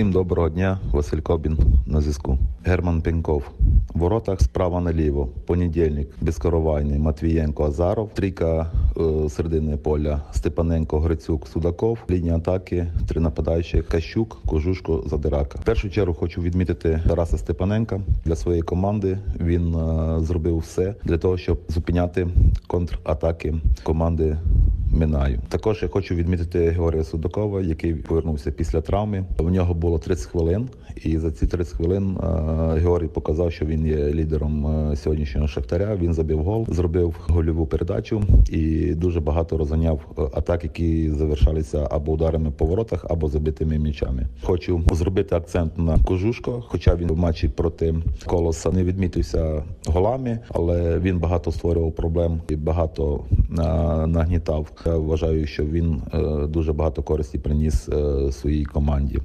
Всім доброго дня, Василь Кобін на зв'язку. Герман Пеньков. В воротах справа наліво. Понедільник безкоровайний Матвієнко Азаров. Трійка е, середини поля Степаненко, Грицюк, Судаков. Лінія атаки, три нападаючі Кащук, Кожушко, Задирака. В першу чергу хочу відмітити Тараса Степаненка для своєї команди. Він е, зробив все для того, щоб зупиняти контратаки команди Минаю. Також я хочу відмітити Георгія Судакова, який повернувся після травми. В нього було 30 хвилин, і за ці 30 хвилин е, Георгій показав, що він є лідером е, сьогоднішнього шахтаря. Він забив гол, зробив гольову передачу і дуже багато розганяв е, атак, які завершалися або ударами по воротах, або забитими м'ячами. Хочу зробити акцент на Кожушко, хоча він в матчі проти колоса не відмітився голами, але він багато створював проблем і багато нагнітав. Я вважаю, що він е, дуже багато користі приніс е, своїй команді.